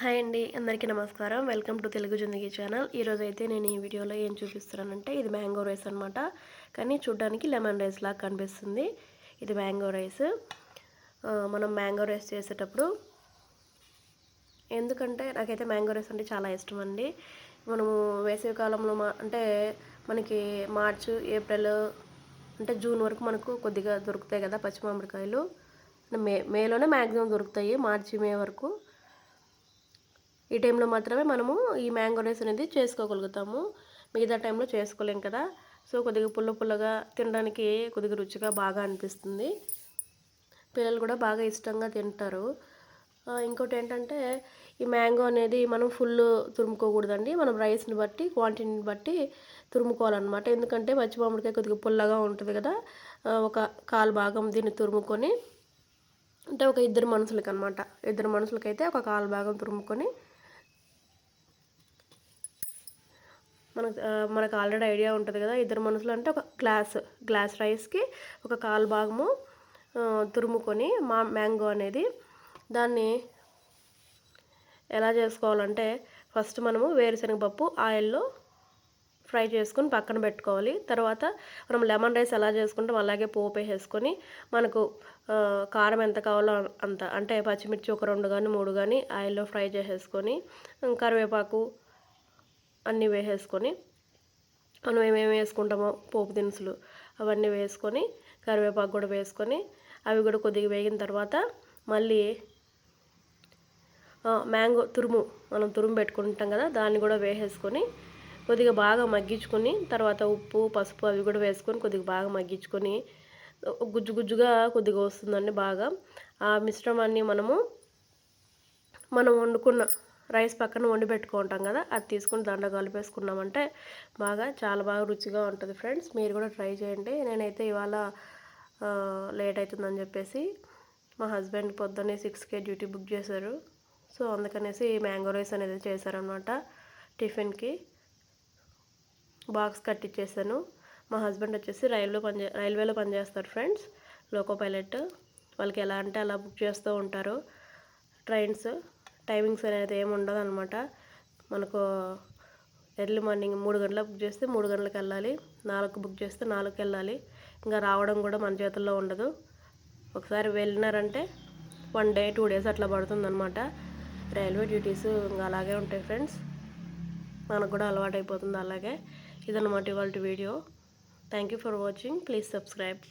Hi అండి అందరికీ నమస్కారం. Welcome to Telugu Zindagi channel. ఈరోజు అయితే నేను ఈ వీడియోలో ఏం చూపిస్తున్నానంటే ఇది మ్యాంగో రైస్ అనమాట కానీ చూడ్డానికి లెమన్ రైస్ లాగా కనిపిస్తుంది. ఇది మ్యాంగో రైస్. మనం మ్యాంగో రైస్ చేసేటప్పుడు ఎందుకంటే నాకైతే మ్యాంగో రైస్ అంటే చాలా ఇష్టం అండి. మనము వేసవి కాలంలో మా అంటే మనకి మార్చ్ ఏప్రిల్ అంటే జూన్ వరకు మనకు కొద్దిగా దొరుకుతాయి కదా పచ్చి మామిడికాయలు మే మేలోనే మ్యాక్సిమం దొరుకుతాయి మార్చి మే వరకు. ఈ టైంలో మాత్రమే మనము ఈ మ్యాంగో రైస్ అనేది చేసుకోగలుగుతాము. మిగతా టైంలో చేసుకోలేం కదా. సో కొద్దిగా పుల్ల పుల్లగా తినడానికి కొద్దిగా రుచిగా బాగా అనిపిస్తుంది. పిల్లలు కూడా బాగా ఇష్టంగా తింటారు. ఇంకోటి ఏంటంటే ఈ మ్యాంగో అనేది మనం ఫుల్ తురుముకోకూడదండి. మనం రైస్ని బట్టి క్వాంటిటీని బట్టి తురుముకోవాలన్నమాట. ఎందుకంటే పచ్చి మామిడికాయ కొద్దిగా పుల్లగా ఉంటుంది కదా. ఒక కాలు భాగం దీన్ని తురుముకొని అంటే ఒక ఇద్దరు మనుషులకి అనమాట ఇద్దరు మనుషులకైతే ఒక కాలు భాగం తురుముకొని మనకు మనకు ఆల్రెడీ ఐడియా ఉంటుంది కదా ఇద్దరు మనుషులు అంటే ఒక గ్లాస్ గ్లాస్ రైస్కి ఒక కాలు భాగము తురుముకొని మా మ్యాంగో అనేది దాన్ని ఎలా చేసుకోవాలంటే ఫస్ట్ మనము వేరుశనగపప్పు ఆయిల్లో ఫ్రై చేసుకొని పక్కన పెట్టుకోవాలి. తర్వాత మనం లెమన్ రైస్ ఎలా చేసుకుంటాం అలాగే పోపు వేసేసుకొని మనకు కారం ఎంత కావాలో అంత అంటే పచ్చిమిర్చి ఒక రెండు కానీ మూడు కానీ ఆయిల్లో ఫ్రై చేసేసుకొని కరివేపాకు అన్నీ వేసేసుకొని మనం ఏమేమి వేసుకుంటామో పోపు దినుసులు అవన్నీ వేసుకొని కరివేపాకు కూడా వేసుకొని అవి కూడా కొద్దిగా వేగిన తర్వాత మళ్ళీ మ్యాంగో తురుము మనం తురుము పెట్టుకుంటాం కదా దాన్ని కూడా వేసేసుకొని కొద్దిగా బాగా మగ్గించుకొని తర్వాత ఉప్పు పసుపు అవి కూడా వేసుకొని కొద్దిగా బాగా మగ్గించుకొని గుజ్జు గుజ్జుగా కొద్దిగా వస్తుందండి బాగా. ఆ మిశ్రమాన్ని మనము మనం వండుకున్న రైస్ పక్కన వండి పెట్టుకుంటాం కదా అది తీసుకుని దండ కలిపేసుకున్నామంటే బాగా చాలా బాగా రుచిగా ఉంటుంది ఫ్రెండ్స్. మీరు కూడా ట్రై చేయండి. నేనైతే ఇవాళ లేట్ అవుతుందని చెప్పేసి మా హస్బెండ్ పొద్దున్నే సిక్స్కే డ్యూటీ బుక్ చేశారు. సో అందుకనేసి మ్యాంగో రైస్ అనేది చేశారనమాట టిఫిన్కి. బాక్స్ కట్టించేసాను మా హస్బెండ్ వచ్చేసి రైల్వే పనిచే రైల్వేలో పనిచేస్తారు ఫ్రెండ్స్ లోకో పైలట్. వాళ్ళకి ఎలా అంటే అలా బుక్ చేస్తూ ఉంటారు ట్రైన్స్. టైమింగ్స్ అనేది ఏమి ఉండదు అనమాట మనకు ఎర్లీ మార్నింగ్ మూడు గంటలకు బుక్ చేస్తే మూడు గంటలకు వెళ్ళాలి నాలుగు బుక్ చేస్తే నాలుగుకి వెళ్ళాలి. ఇంకా రావడం కూడా మన చేతుల్లో ఉండదు. ఒకసారి వెళ్ళినారంటే వన్ డే టూ డేస్ అట్లా పడుతుందన్నమాట. రైల్వే డ్యూటీస్ ఇంకా అలాగే ఉంటాయి ఫ్రెండ్స్. మనకు కూడా అలవాటు అయిపోతుంది అలాగే. ఇదన్నమాట ఇవాళ video. Thank you for watching please subscribe